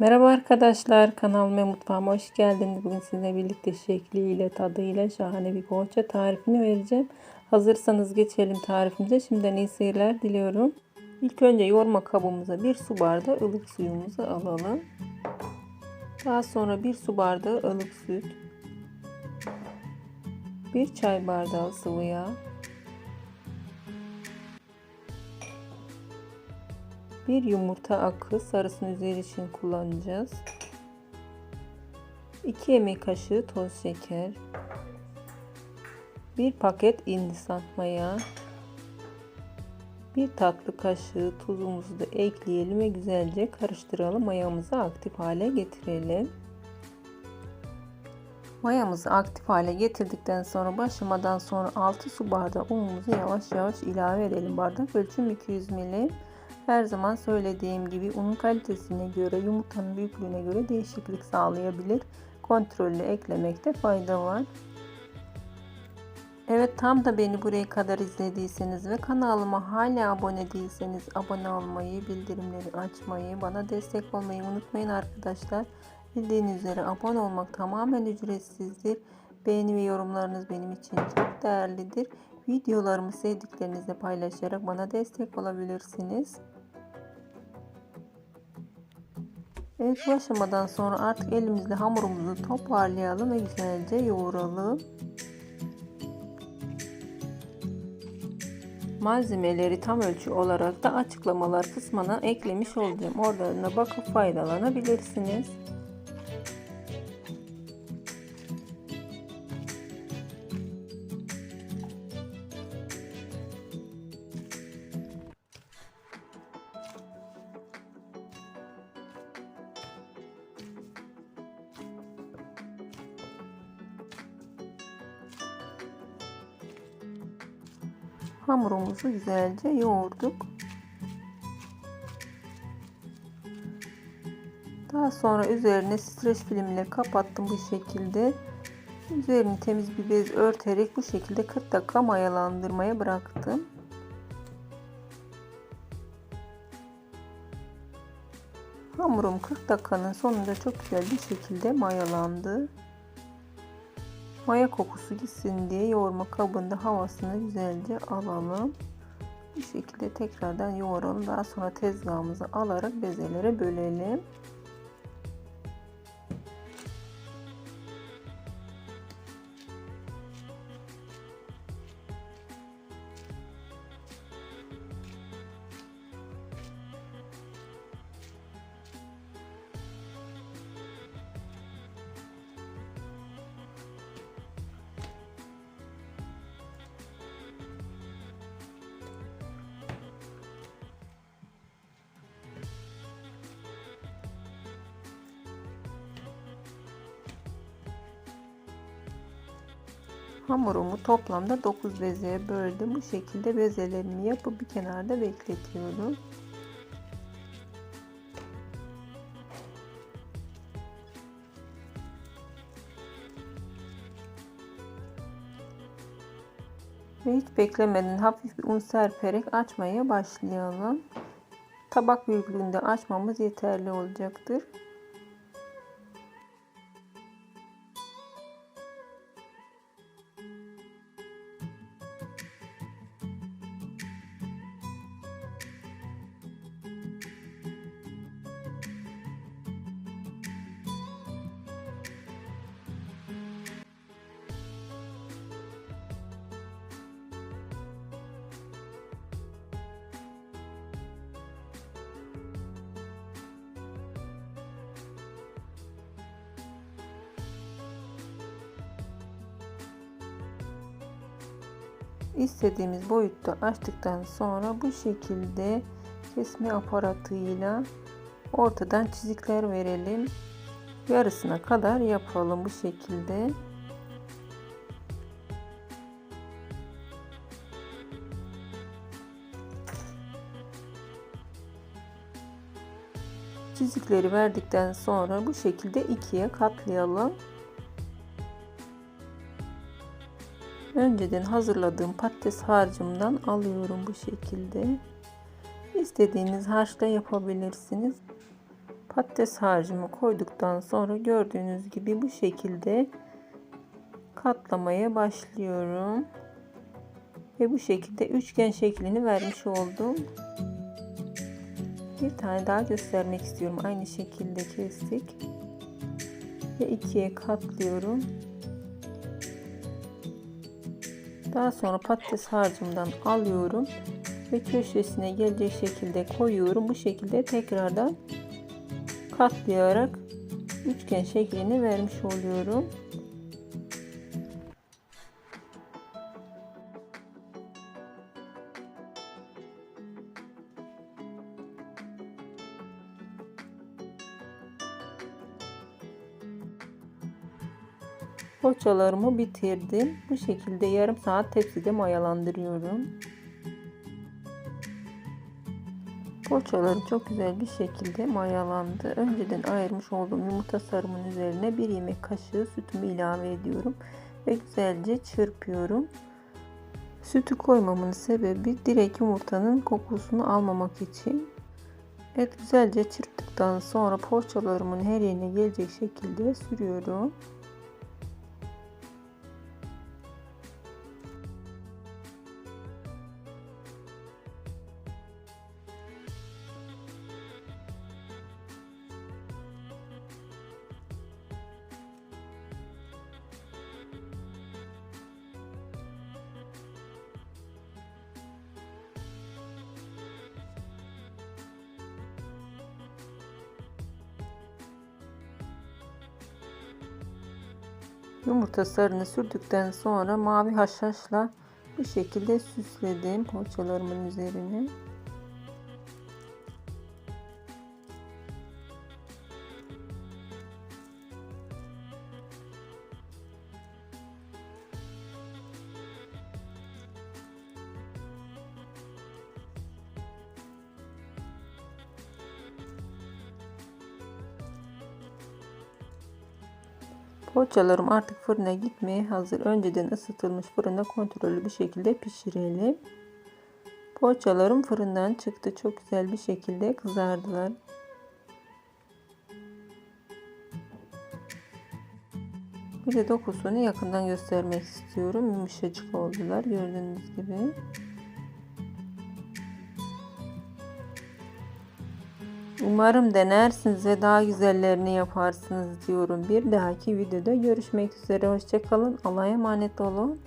Merhaba arkadaşlar kanalıma mutfağıma hoş geldiniz. Bugün sizinle birlikte şekliyle tadıyla şahane bir poğaça tarifini vereceğim. Hazırsanız geçelim tarifimize. Şimdiden iyi seyirler diliyorum. İlk önce yoğurma kabımıza bir su bardağı ılık suyumuzu alalım. Daha sonra bir su bardağı ılık süt. Bir çay bardağı sıvı yağ. 1 yumurta akı sarısını üzeri için kullanacağız. 2 yemek kaşığı toz şeker. 1 paket hindistan maya. 1 tatlı kaşığı tuzumuzu da ekleyelim ve güzelce karıştıralım. Mayamızı aktif hale getirelim. Mayamızı aktif hale getirdikten sonra başlamadan sonra 6 su bardağı unumuzu yavaş yavaş ilave edelim. Bardak ölçüm 200 ml. Her zaman söylediğim gibi unun kalitesine göre, yumurtanın büyüklüğüne göre değişiklik sağlayabilir. Kontrollü eklemekte fayda var. Evet tam da beni buraya kadar izlediyseniz ve kanalıma hala abone değilseniz abone olmayı, bildirimleri açmayı, bana destek olmayı unutmayın arkadaşlar. Bildiğiniz üzere abone olmak tamamen ücretsizdir. Beğeni ve yorumlarınız benim için çok değerlidir. Videolarımı sevdiklerinizle paylaşarak bana destek olabilirsiniz. Evet bu aşamadan sonra artık elimizle hamurumuzu toparlayalım ve güzelce yoğuralım. Malzemeleri tam ölçü olarak da açıklamalar kısmına eklemiş olacağım. Oralarına bakıp faydalanabilirsiniz. Hamurumuzu güzelce yoğurduk. Daha sonra üzerine streç filmle kapattım bu şekilde. Üzerini temiz bir bez örterek bu şekilde 40 dakika mayalandırmaya bıraktım. Hamurum 40 dakikanın sonunda çok güzel bir şekilde mayalandı. Maya kokusu gitsin diye yoğurma kabında havasını güzelce alalım. Bu şekilde tekrardan yoğuralım. Daha sonra tezgahımızı alarak bezelere bölelim. Hamurumu toplamda 9 bezeye böldüm. Bu şekilde bezelerimi yapıp bir kenarda bekletiyorum. Ve hiç beklemeden hafif bir un serperek açmaya başlayalım. Tabak büyüklüğünde açmamız yeterli olacaktır. İstediğimiz boyutta açtıktan sonra bu şekilde kesme aparatıyla ortadan çizikler verelim. Yarısına kadar yapalım bu şekilde. Çizikleri verdikten sonra bu şekilde ikiye katlayalım. Önceden hazırladığım patates harcımdan alıyorum bu şekilde. İstediğiniz harçla yapabilirsiniz. Patates harcımı koyduktan sonra gördüğünüz gibi bu şekilde katlamaya başlıyorum. Ve bu şekilde üçgen şeklini vermiş oldum. Bir tane daha göstermek istiyorum. Aynı şekilde kestik. Ve ikiye katlıyorum. Daha sonra patates harcımdan alıyorum ve köşesine gelecek şekilde koyuyorum. Bu şekilde tekrardan katlayarak üçgen şeklini vermiş oluyorum. Poğaçalarımı bitirdim. Bu şekilde yarım saat tepside mayalandırıyorum. Poğaçalarım çok güzel bir şekilde mayalandı. Önceden ayırmış olduğum yumurta sarımın üzerine bir yemek kaşığı sütümü ilave ediyorum. Ve güzelce çırpıyorum. Sütü koymamın sebebi direkt yumurtanın kokusunu almamak için. Evet güzelce çırptıktan sonra poğaçalarımın her yerine gelecek şekilde sürüyorum. Yumurta sarını sürdükten sonra mavi haşhaşla bu şekilde süsledim poğaçalarımın üzerine. Poğaçalarım artık fırına gitmeye hazır. Önceden ısıtılmış fırında kontrollü bir şekilde pişirelim. Poğaçalarım fırından çıktı. Çok güzel bir şekilde kızardılar. Bir de dokusunu yakından göstermek istiyorum. Yumuşacık oldular gördüğünüz gibi. Umarım denersiniz ve daha güzellerini yaparsınız diyorum. Bir dahaki videoda görüşmek üzere. Hoşçakalın. Allah'a emanet olun.